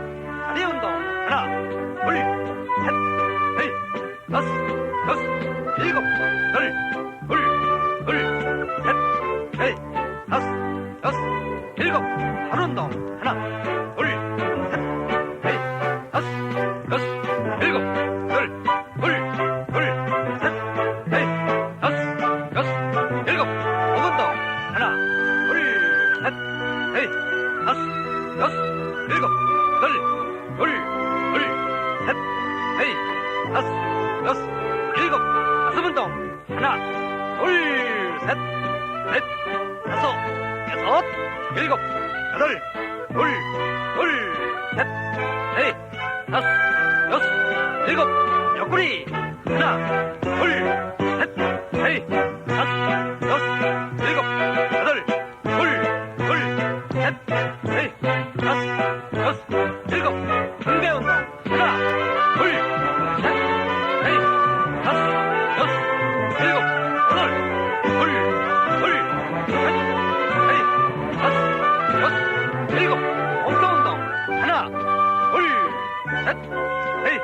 다리 운동. 하나 둘셋 넷 다섯 여섯 일곱 여덟 둘둘셋넷 다섯 여섯 일곱. 발 운동. 하나 둘셋넷 다섯 여섯 일곱 여덟 둘둘셋넷 다섯 여섯 일곱. 목 운동. 하나 둘셋넷 다섯 여섯 일곱 여덟 둘둘셋넷 다섯 여섯 일곱 가슴 운동. 하나 둘 셋 넷 다섯 여섯 일곱 여덟 둘 둘 셋 넷 다섯 여섯 일곱 옆구리. 하나 둘 셋 넷 다섯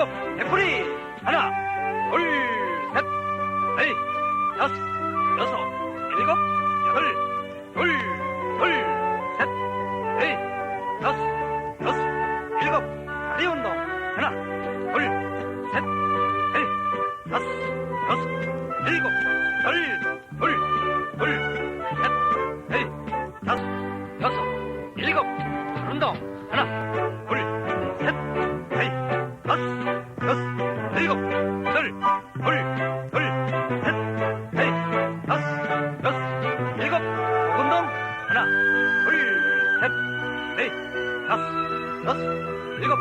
일곱 옆구리 하나 둘 셋 넷 다섯 여섯 일곱 여덟 둘 둘 셋 넷 다섯 여섯 일곱 다리 운동. 하나 둘 셋 넷 다섯 여섯 일곱 여 하나 둘 셋 넷 다섯 여섯 일곱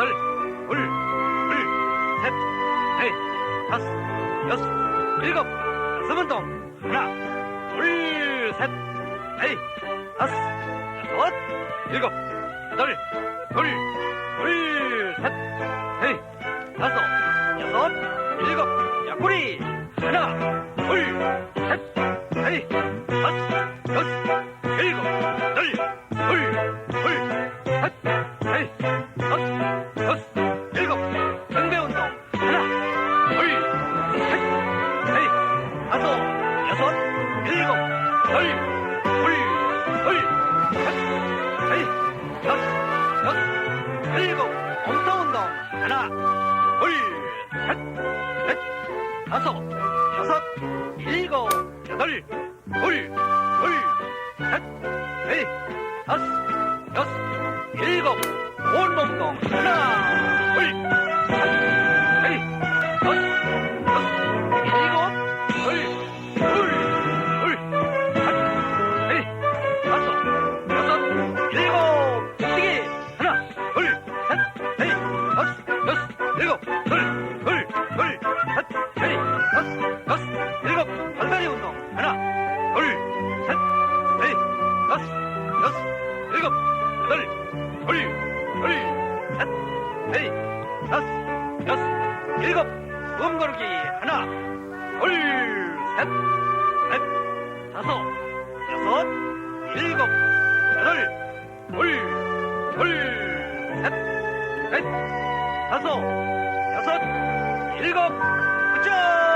여덟 둘 둘 셋 넷 다섯 여섯 일곱 가슴 운동 하나 둘 셋 넷 다섯 여섯 일곱 여덟 둘 둘 셋 넷 다섯 여섯 일곱 옆구리. 하나 둘 셋 넷 다섯 여섯 여덟 둘둘셋넷 다섯 여섯 일곱 엉덩 운동 하나 둘셋넷 다섯 여섯 일곱 여덟 둘둘셋넷 다섯 여섯 숨 고르기 하나 둘셋넷 다섯 여섯 일곱 여덟 둘둘셋넷 다섯 여섯 일곱 굿잡